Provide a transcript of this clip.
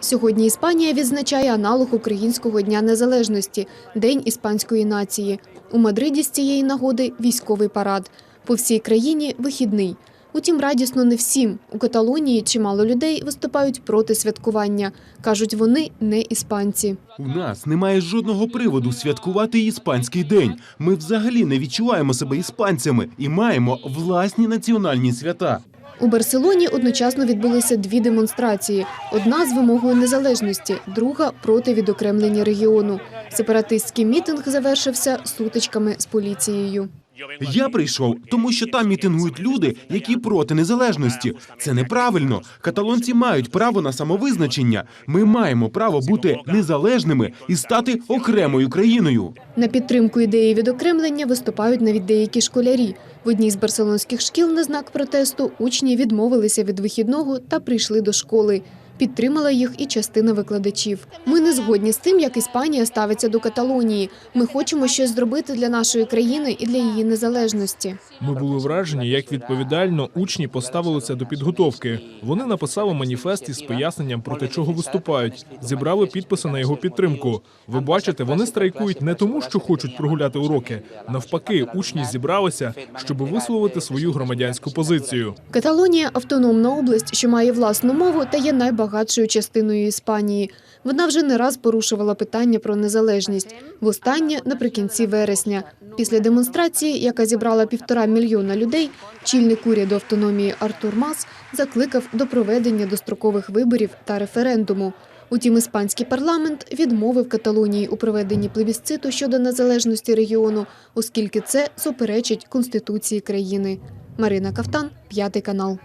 Сьогодні Іспанія відзначає аналог Українського дня незалежності День іспанської нації. У Мадриді з цієї нагоди військовий парад. По всій країні вихідний. Утім, радісно не всім. У Каталонії чимало людей виступають проти святкування. Кажуть, вони не іспанці. У нас немає жодного приводу святкувати іспанський день. Ми взагалі не відчуваємо себе іспанцями і маємо власні національні свята. У Барселоні одночасно відбулися дві демонстрації: одна з вимогою незалежності, друга проти відокремлення регіону. Сепаратистський мітинг завершився сутичками з поліцією. Я прийшов, тому що там мітингують люди, які проти незалежності. Це неправильно. Каталонці мають право на самовизначення. Ми маємо право бути незалежними і стати окремою країною. На підтримку ідеї відокремлення виступають навіть деякі школярі. В одній з барселонських шкіл на знак протесту учні відмовилися від вихідного та прийшли до школи. Підтримала їх і частина викладачів. Ми не згодні з тим, як Іспанія ставиться до Каталонії. Ми хочемо щось зробити для нашої країни і для її незалежності. Ми були вражені, як відповідально учні поставилися до підготовки. Вони написали маніфест із поясненням проти чого виступають, зібрали підписи на його підтримку. Ви бачите, вони страйкують не тому, що хочуть прогуляти уроки. Навпаки, учні зібралися, щоб висловити свою громадянську позицію. Каталонія автономна область, що має власну мову та є найбагатшою частиною Іспанії. Вона вже не раз порушувала питання про незалежність. Востаннє наприкінці вересня. Після демонстрації, яка зібрала півтора мільйона людей, чільник уряду автономії Артур Мас закликав до проведення дострокових виборів та референдуму. Утім, іспанський парламент відмовив Каталонії у проведенні плебісциту щодо незалежності регіону, оскільки це суперечить конституції країни. Марина Кавтан, п'ятий канал.